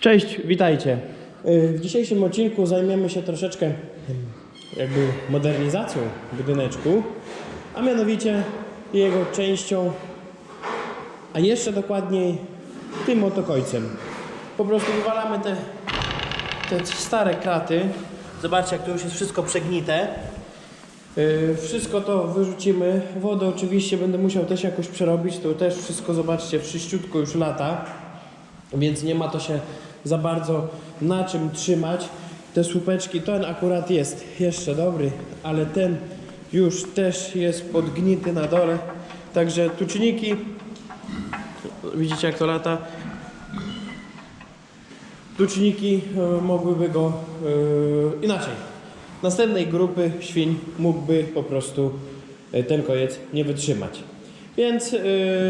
Cześć, witajcie. Y, W dzisiejszym odcinku zajmiemy się troszeczkę ym, jakby modernizacją budyneczku, a mianowicie jego częścią, a jeszcze dokładniej tym oto końcem. Po prostu wywalamy te, te stare kraty. Zobaczcie, jak to już jest wszystko przegnite. Yy, Wszystko to wyrzucimy. Wodę oczywiście będę musiał też jakoś przerobić. To też wszystko, zobaczcie, wszyściutko już lata. Więc nie ma to się za bardzo na czym trzymać. Te słupeczki, ten akurat jest jeszcze dobry, ale ten już też jest podgnity na dole. Także tuczniki, widzicie jak to lata, tuczniki e, mogłyby go e, inaczej. Następnej grupy świń mógłby po prostu e, ten kojec nie wytrzymać. Więc, e,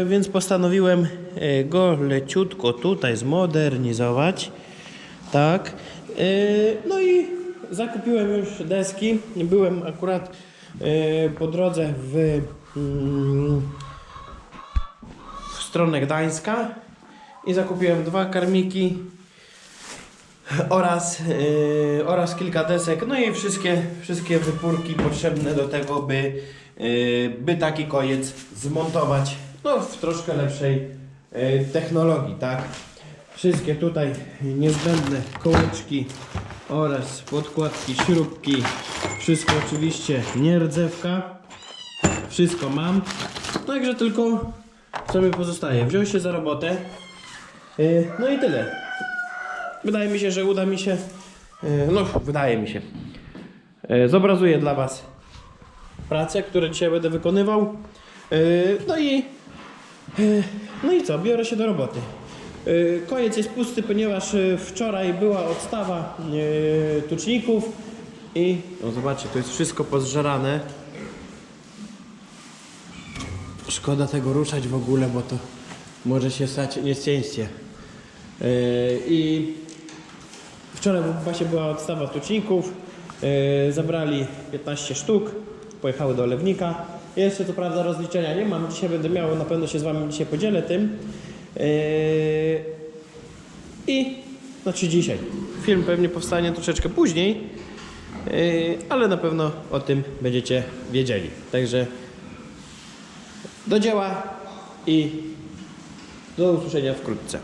więc postanowiłem e, go leciutko tutaj zmodernizować. Tak. E, No i zakupiłem już deski. Byłem akurat po drodze w, mm, w stronę Gdańska i zakupiłem dwa karmiki oraz, oraz kilka desek, no i wszystkie, wszystkie wypórki potrzebne do tego, by, by taki kojec zmontować no, w troszkę lepszej yy, technologii, tak? Wszystkie tutaj niezbędne kołeczki oraz podkładki, śrubki, wszystko oczywiście nie rdzewka, wszystko mam, także tylko co mi pozostaje, wziąć się za robotę, yy, no i tyle. Wydaje mi się, że uda mi się. No, wydaje mi się. Zobrazuję dla Was pracę, które dzisiaj będę wykonywał. E, No i. e, No i co? Biorę się do roboty. E, Koniec jest pusty, ponieważ wczoraj była odstawa tuczników i. No zobaczcie, to jest wszystko pozżerane. Szkoda tego ruszać w ogóle, bo to może się stać nieszczęście. Yy, I wczoraj właśnie była odstawa tuczników. Yy, Zabrali 15 sztuk, pojechały do Lewnika. Jeszcze co prawda rozliczenia nie mam. Dzisiaj będę miał, na pewno się z Wami dzisiaj podzielę tym. Yy, I znaczy dzisiaj. Film pewnie powstanie troszeczkę później, yy, ale na pewno o tym będziecie wiedzieli. Także do dzieła i do usłyszenia wkrótce.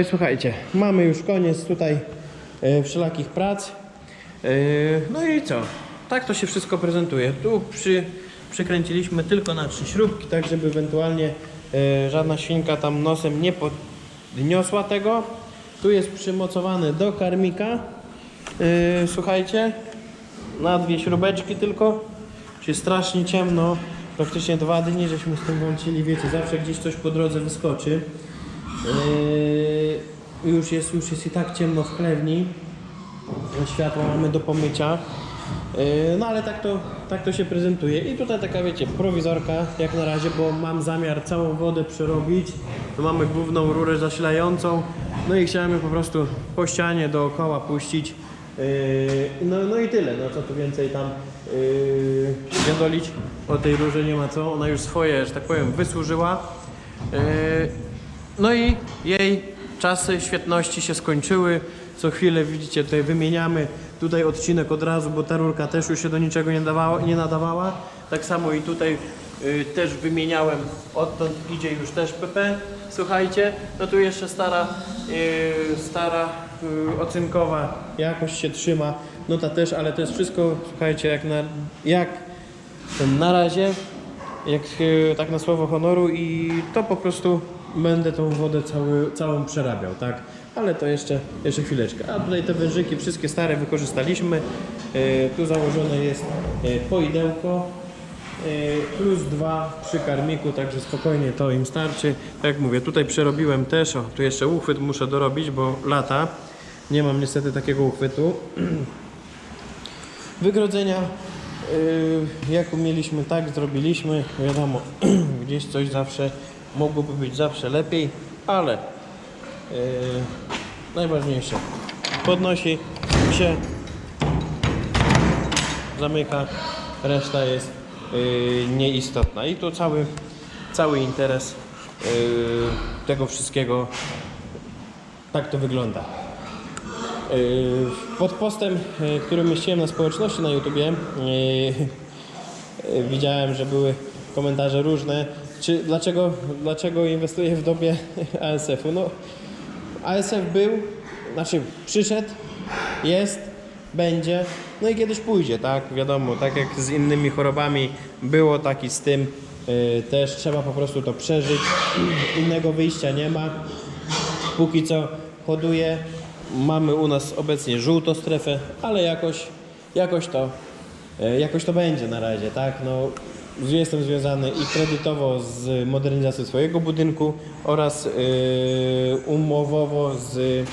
I słuchajcie, mamy już koniec tutaj e, wszelakich prac. E, no i co? Tak to się wszystko prezentuje. Tu przy, przykręciliśmy tylko na trzy śrubki, tak żeby ewentualnie e, żadna świnka tam nosem nie podniosła tego. Tu jest przymocowane do karmika. Słuchajcie, na dwie śrubeczki tylko. Się strasznie ciemno. Praktycznie dwa dni żeśmy z tym włączyli, wiecie, zawsze gdzieś coś po drodze wyskoczy. Yy, już, jest, już jest i tak ciemno w chlewni. Światło mamy do pomycia. Yy, no ale tak to, tak to się prezentuje. I tutaj taka wiecie, prowizorka jak na razie, bo mam zamiar całą wodę przerobić. Tu mamy główną rurę zasilającą. No i chciałem ją po prostu po ścianie dookoła puścić. Yy, no, no i tyle, no co tu więcej tam yy, wiadolić o tej rurze nie ma co. Ona już swoje, że tak powiem, wysłużyła. Yy, no i jej czasy świetności się skończyły. Co chwilę widzicie, tutaj wymieniamy tutaj odcinek od razu, bo ta rurka też już się do niczego nie, dawała, nie nadawała. Tak samo i tutaj y, też wymieniałem, odtąd idzie już też PP. Słuchajcie, no tu jeszcze stara, y, stara y, ocynkowa jakoś się trzyma. No ta też, ale to jest wszystko, słuchajcie, jak na, jak na razie jak e, tak na słowo honoru i to po prostu będę tą wodę cały, całą przerabiał, tak? Ale to jeszcze, jeszcze chwileczkę. A tutaj te wężyki wszystkie stare wykorzystaliśmy. E, tu założone jest e, poidełko e, plus dwa przy karmiku, także spokojnie to im starczy. Tak jak mówię, tutaj przerobiłem też, o tu jeszcze uchwyt muszę dorobić, bo lata. Nie mam niestety takiego uchwytu. Wygrodzenia yy, jak umieliśmy, tak zrobiliśmy. Wiadomo, gdzieś coś zawsze mogłoby być zawsze lepiej, ale yy, najważniejsze podnosi się, zamyka, reszta jest yy, nieistotna. I tu cały, cały interes yy, tego wszystkiego tak to wygląda. Yy, Pod postem, yy, który umieściłem na społeczności na YouTubie, yy, widziałem, że były komentarze różne. Czy, dlaczego, dlaczego inwestuję w dobie ASF-u? No, ASF był, znaczy przyszedł, jest, będzie, no i kiedyś pójdzie, tak? Wiadomo, tak jak z innymi chorobami było, tak i z tym yy, też trzeba po prostu to przeżyć. Innego wyjścia nie ma póki co hoduje. Mamy u nas obecnie żółtą strefę, ale jakoś, jakoś, to, e, jakoś to będzie na razie, tak? No, jestem związany i kredytowo z modernizacją swojego budynku oraz yy, umowowo z,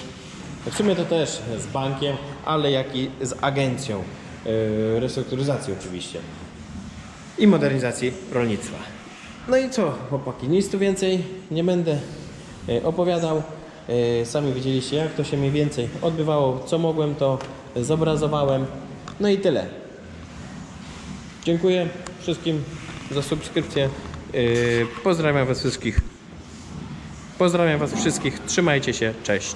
w sumie to też z bankiem, ale jak i z agencją yy, restrukturyzacji oczywiście i modernizacji rolnictwa. No i co, chłopaki, nic tu więcej nie będę e, opowiadał. E, Sami widzieliście, jak to się mniej więcej odbywało. Co mogłem, to zobrazowałem. No i tyle. Dziękuję wszystkim za subskrypcję. E, Pozdrawiam Was wszystkich. Pozdrawiam Was wszystkich. Trzymajcie się. Cześć.